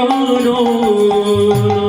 Bungalow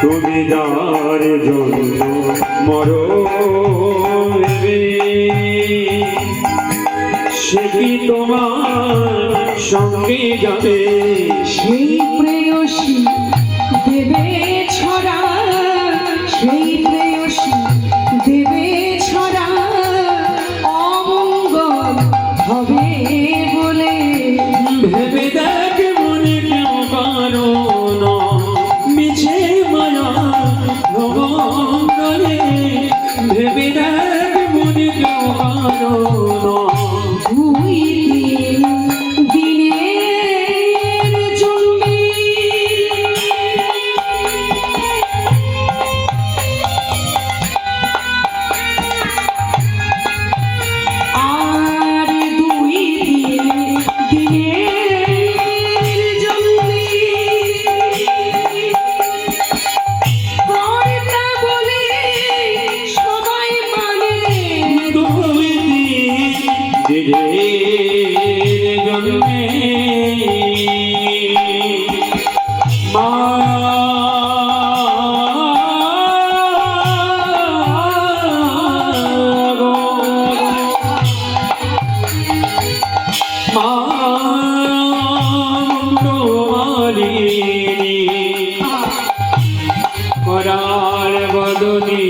তুমি যার জন্য মরবে সে কি তোমার সঙ্গে যাবে? সেই তুলো বদলিনি করার বদলি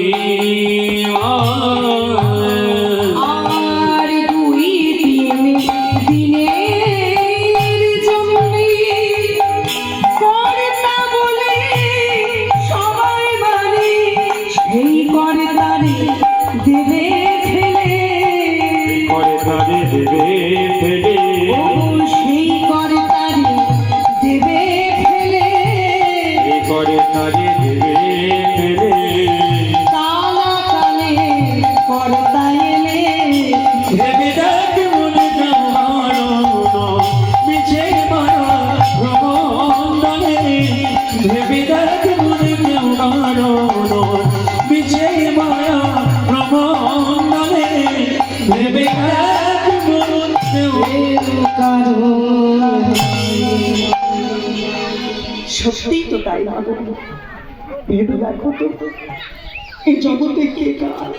আর দুই তিন দিনে দেবে ফেলে করে তারে দেবে ফেলে সত্যিই তো তাই না ভেবে দেখো তো এই জগতে কে কার?